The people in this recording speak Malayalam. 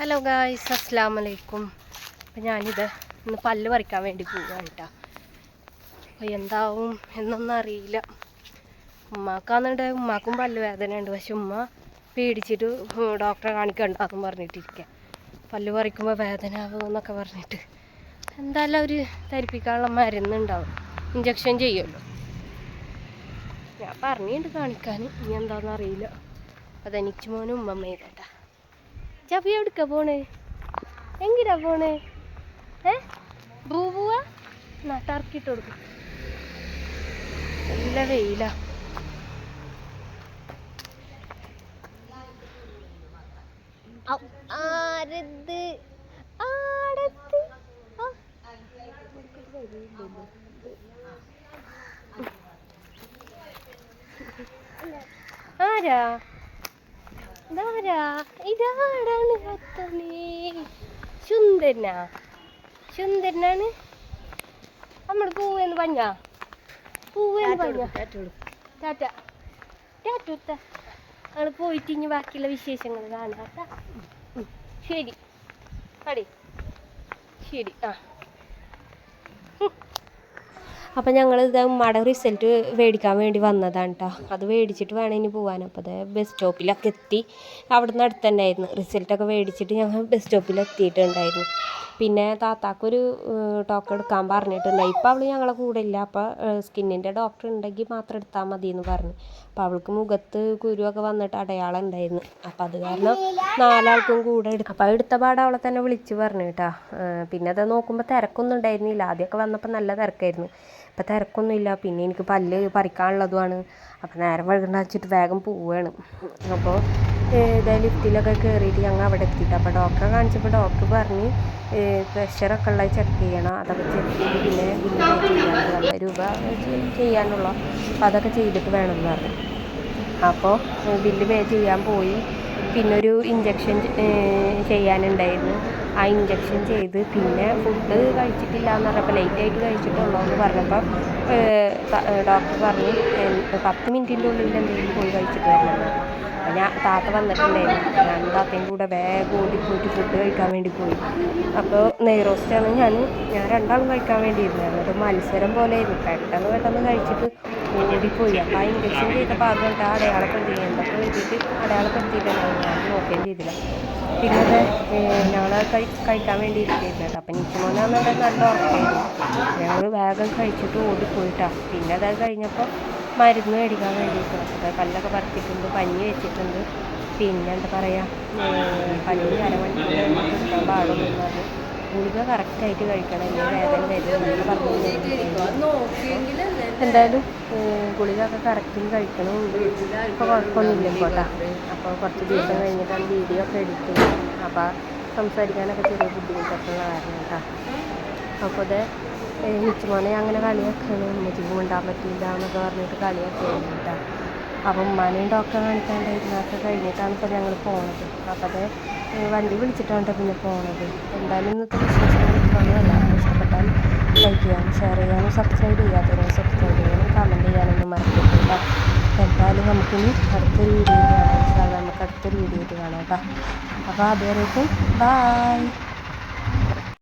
ഹലോ ഗായ്സ് അസ്സാം വലൈക്കും അപ്പം ഞാനിത് ഇന്ന് പല്ല് പറിക്കാൻ വേണ്ടി പോവുകയാണ് കേട്ടോ അപ്പോൾ എന്താവും എന്നൊന്നും അറിയില്ല. ഉമ്മാക്കാന്നുണ്ട്. ഉമ്മാക്കും പല്ല് വേദന ഉണ്ട് പക്ഷെ ഉമ്മ പേടിച്ചിട്ട് ഡോക്ടറെ കാണിക്കണ്ടെന്ന് പറഞ്ഞിട്ടിരിക്കുക പല്ല് പറിക്കുമ്പോൾ വേദന ആവുമെന്നൊക്കെ പറഞ്ഞിട്ട്. എന്തായാലും അവർ ധരിപ്പിക്കാനുള്ള മരുന്നുണ്ടാവും. ഇഞ്ചക്ഷൻ ചെയ്യുമല്ലോ. ഞാൻ പറഞ്ഞിട്ടുണ്ട് കാണിക്കാൻ. ഇനി എന്താണെന്ന് അറിയില്ല. അതെനിക്ക് മോനും ഉമ്മമ്മ കേട്ടാ. ചപ്പി എവിടുക്ക പോണ്? എങ്കിലാ പോണ്? ഏ? ടർക്കിട്ട് കൊടുക്കും. നല്ല വെയില. ആരാ? ഇതാരാ ഇതാരാണ് കത്തണേ? സുന്ദരനാ. സുന്ദരനാണ്. നമ്മൾ പൂവെന്ന് പറഞ്ഞ? പൂവെന്ന് പറഞ്ഞ? ടാറ്റ ടാറ്റ. നമ്മൾ പോയിട്ട് ഇനി ബാക്കിയുള്ള വിശേഷങ്ങൾ കാണാം. ശരി. അടി. ശരി. ആ. അപ്പം ഞങ്ങൾ ഇത് മട റിസൾട്ട് മേടിക്കാൻ വേണ്ടി വന്നതാണ് കേട്ടോ അത് മേടിച്ചിട്ട് വേണം ഇനി പോകാൻ അപ്പോൾ അത് ബസ് സ്റ്റോപ്പിലൊക്കെ എത്തി. അവിടെ നിന്ന് അടുത്തുണ്ടായിരുന്നു റിസൾട്ടൊക്കെ മേടിച്ചിട്ട് ഞങ്ങൾ ബസ് സ്റ്റോപ്പിൽ എത്തിയിട്ടുണ്ടായിരുന്നു. പിന്നെ താത്താക്കൊരു ടോക്കൺ എടുക്കാൻ പറഞ്ഞിട്ടുണ്ടായി ഇപ്പം അവൾ ഞങ്ങളെ കൂടെ ഇല്ല. അപ്പം സ്കിന്നിന്റെ ഡോക്ടർ ഉണ്ടെങ്കിൽ മാത്രം എടുത്താൽ മതി എന്ന് പറഞ്ഞു. അപ്പം അവൾക്ക് മുഖത്ത് കുരുവൊക്കെ വന്നിട്ട് അടയാളം ഉണ്ടായിരുന്നു. അപ്പം അത് കാരണം നാലാൾക്കും കൂടെ എടുക്കും അപ്പം എടുത്ത പാടെ അവളെ തന്നെ വിളിച്ച് പറഞ്ഞു കേട്ടോ. പിന്നെ അത് നോക്കുമ്പോൾ തിരക്കൊന്നും ഉണ്ടായിരുന്നില്ല. ആദ്യമൊക്കെ വന്നപ്പോൾ നല്ല തിരക്കായിരുന്നു. ഇപ്പം തിരക്കൊന്നുമില്ല. പിന്നെ എനിക്ക് പല്ല് പറിക്കാനുള്ളതുമാണ്. അപ്പം നേരം വൈകുന്നേരം വെച്ചിട്ട് വേഗം പോവുകയാണ് അപ്പോൾ ഇതേ ലിഫ്റ്റിലൊക്കെ കയറിയിട്ട് ഞങ്ങൾ അവിടെ എത്തിയിട്ട്. അപ്പോൾ ഡോക്ടറെ കാണിച്ചപ്പോൾ ഡോക്ടർ പറഞ്ഞ് പ്രഷറൊക്കെ ഉള്ളത് ചെക്ക് ചെയ്യണം. അതൊക്കെ ചെക്ക് ചെയ്ത് പിന്നെ ചെയ്യാൻ രൂപ ചെയ്യാനുള്ള അപ്പോൾ അതൊക്കെ ചെയ്തിട്ട് വേണമെന്ന് പറഞ്ഞു. അപ്പോൾ ബില്ല് പേ ചെയ്യാൻ പോയി. പിന്നൊരു ഇഞ്ചക്ഷൻ ചെയ്യാനുണ്ടായിരുന്നു. ആ ഇഞ്ചക്ഷൻ ചെയ്ത് പിന്നെ ഫുഡ് കഴിച്ചിട്ടില്ല എന്ന് പറഞ്ഞപ്പോൾ ലേറ്റ് ആയിട്ട് കഴിച്ചിട്ടുള്ളൂ എന്ന് പറഞ്ഞപ്പം ഡോക്ടർ പറഞ്ഞു "എൻ- പത്ത് മിനിറ്റിന്റെ ഉള്ളിൽ എന്തെങ്കിലും പോയി കഴിച്ചിട്ട് വരണം. അപ്പോൾ ഞാൻ താത്ത വന്നിട്ടുണ്ടായിരുന്നു. ഞാൻ താത്തയും കൂടെ വേഗം ഓടിപ്പോയിട്ട് ഫുഡ് കഴിക്കാൻ വേണ്ടി പോയി. അപ്പോൾ നെയ്റോസ്റ്റാണ് ഞാൻ ഞാൻ രണ്ടാളും കഴിക്കാൻ വേണ്ടി ഇരുന്നത് അത് മത്സരം പോലെ ആയിരുന്നു പെട്ടെന്ന് പെട്ടെന്ന് കഴിച്ചിട്ട് ഓടിപ്പോയി. അപ്പോൾ ആ ഇഞ്ചക്ഷൻ അത് കണ്ടിട്ട് ആ അടയാളപ്പെടുത്തി എന്തൊക്കെ വേണ്ടിയിട്ട് അടയാളപ്പെടുത്തിയിട്ടുണ്ടായിരുന്നു ഞാൻ നോക്കേണ്ടി ചെയ്തില്ല. പിന്നെ ഞങ്ങൾ കഴി കഴിക്കാൻ വേണ്ടി ഇരിക്കുകയായിരുന്നു അപ്പം നിൽക്കുമ്പോഴാണ് അവിടെ നല്ല ഉറക്കമായിരുന്നു ഞങ്ങൾ വേഗം കഴിച്ചിട്ട് ഓടിപ്പോയിട്ടാണ് പിന്നെ അത് കഴിഞ്ഞപ്പോൾ മരുന്ന് മേടിക്കാൻ വേണ്ടിയിട്ട് അത് കല്ലൊക്കെ പറിച്ചിട്ടുണ്ട് പഞ്ഞി വെച്ചിട്ടുണ്ട്. പിന്നെ എന്താ പറയുക പഞ്ഞി അരമണിക്കൂർ പാടുള്ളൂ എന്ന് പറഞ്ഞു. ഗുളിക കറക്റ്റായിട്ട് കഴിക്കണം. ഇല്ലെങ്കിൽ വേദന വരും പറഞ്ഞു എന്തായാലും ഗുളിക ഒക്കെ കറക്റ്റിന് കഴിക്കണം? ഇപ്പോൾ കുഴപ്പമൊന്നുമില്ല കേട്ടോ. അപ്പോൾ കുറച്ച് ദിവസം കഴിഞ്ഞിട്ടാണ് വീഡിയോ ഒക്കെ എഡിറ്റ് ചെയ്യുന്നത് അപ്പോൾ സംസാരിക്കാനൊക്കെ ചെറിയ ബുദ്ധിമുട്ടൊക്കെ ഉള്ള കാരണം കേട്ടോ അപ്പോൾ അത് മിച്ചുമോനെ അങ്ങനെ കളിയാക്കാണ്. ഉമ്മച്ചിക്ക് മിണ്ടാൻ പറ്റില്ല എന്നൊക്കെ പറഞ്ഞിട്ട് കളിയാക്കുകയാണ് കേട്ടോ. അപ്പോൾ ഉമ്മാനെയും ഡോക്ടറെ കാണിക്കാണ്ടായിരുന്നു അതൊക്കെ കഴിഞ്ഞിട്ടാണ് ഇപ്പോൾ ഞങ്ങൾ പോണത്. അപ്പോൾ അത് വണ്ടി വിളിച്ചിട്ടാണ് പിന്നെ പോണത്. എന്തായാലും ഇന്നത്തെ വിശേഷങ്ങൾ ഇത്രയൊന്നും എല്ലാവർക്കും ഇഷ്ടപ്പെട്ടാൽ ലൈക്ക് ചെയ്യാനും ഷെയർ ചെയ്യാനും സബ്സ്ക്രൈബ് ചെയ്യാത്തവരും സബ്സ്ക്രൈബ് ചെയ്യാനും കമന്റ് ചെയ്യാനൊന്നും മറക്കരുത് എന്തായാലും നമുക്കിനി അടുത്തൊരു വീഡിയോയിൽ കാണാം. നമുക്ക് അടുത്തൊരു വീഡിയോയിൽ കാണാം കേട്ടോ. അപ്പോൾ അതുവരേക്കും ബായ്